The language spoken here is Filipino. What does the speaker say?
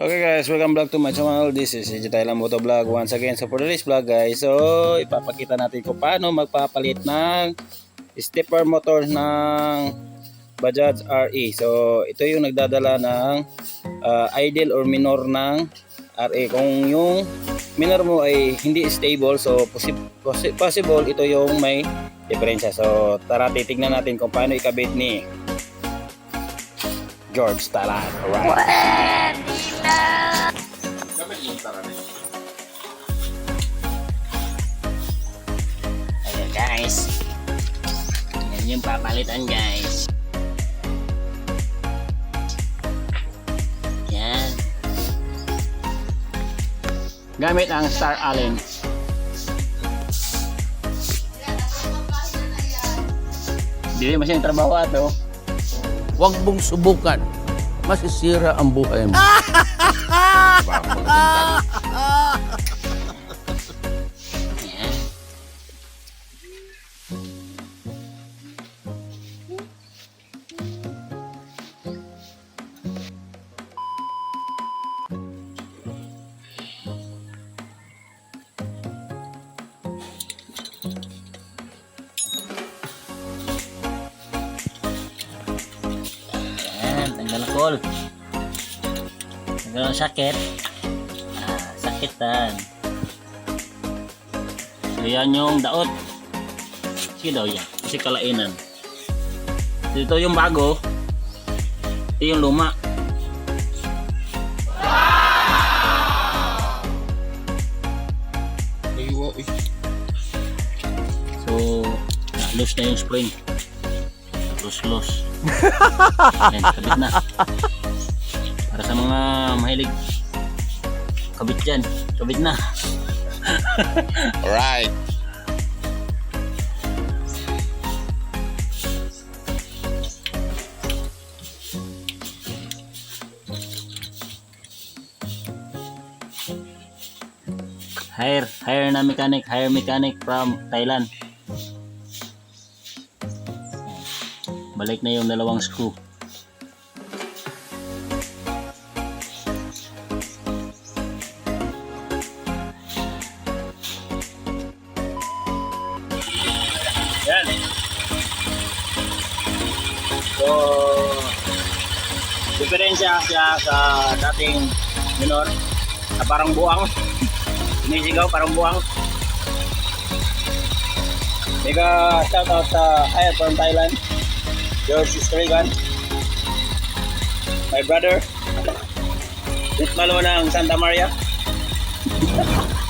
Okay guys, welcome back to my channel. This is Thailand Moto Vlog once again. So for today's vlog guys, so ipapakita natin kung paano magpapalit ng stepper motor ng Bajaj RE. So ito yung nagdadala ng uh, idle or minor ng RE. Kung yung minor mo ay hindi stable, so possi- possi- possible ito yung may diferensya. So tara titignan natin kung paano ikabit ni George Talan. Alright. Ayan guys. Yan yung papalitan guys. Yan. Gamit ang Star Allen. Hindi masyadong trabaho ato. Huwag mong subukan. Masisira ang buhay mo. Yan. Yan, tanggal ang ang sakit. Ah, sakitan. So yan yung daot. Sige daw yan. Kasi kalainan. Dito yung bago. Ito yung luma. So, loose na yung spring. Loose, loose. Yan, kabit na. Sa mga mahilig kabit dyan. Kabit na. Alright. hire hire na mechanic hire mechanic from Thailand balik na yung dalawang screw so diferensya siya sa dating minor na parang buwang Sumisigaw, parang buwang. Mega shoutout sa Hire from Thailand. George Strigan. My brother. Bit malo ng Santa Maria.